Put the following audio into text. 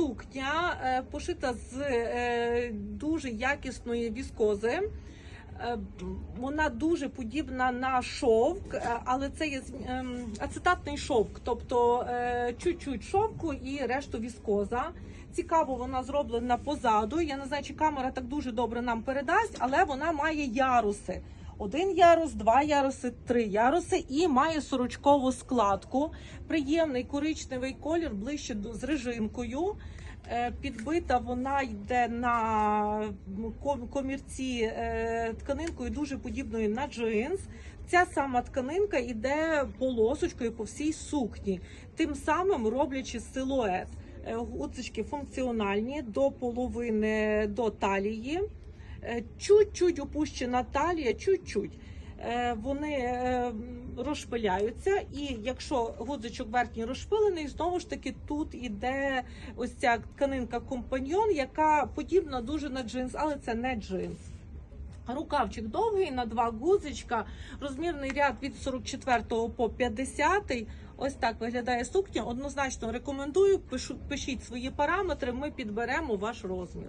сукня е, пошита з е, дуже якісної віскози. Е, Вона дуже подібна на шовк, але це є ем, ацетатний шовк, тобто чуть-чуть шовку і решту віскоза. Цікаво, вона зроблена позаду. Я не знаю, чи камера так дуже добре нам передасть, але вона має яруси. Один ярус, два яруси, три яруси і має сорочкову складку. Приємний коричневий колір ближче до з режимкою. Е, Підбита вона йде на комірці е, тканинкою дуже подібною на джинс. Ця сама тканинка йде полосочкою по всій сукні, тим самим роблячи силует. Е, Гудзички функціональні до половини до талії. Е, Чуть-чуть опущена талія, чуть-чуть. Е, Вони е, розшпиляються, і якщо гудзичок верхній розшпилений, знову ж таки тут іде ось ця тканинка компаньйон, яка подібна дуже на джинс, але це не джинс. Рукавчик довгий на два гудзичка, розмірний ряд від 44 по 50. Ось так виглядає сукня. Однозначно рекомендую. Пишіть свої параметри, ми підберемо ваш розмір.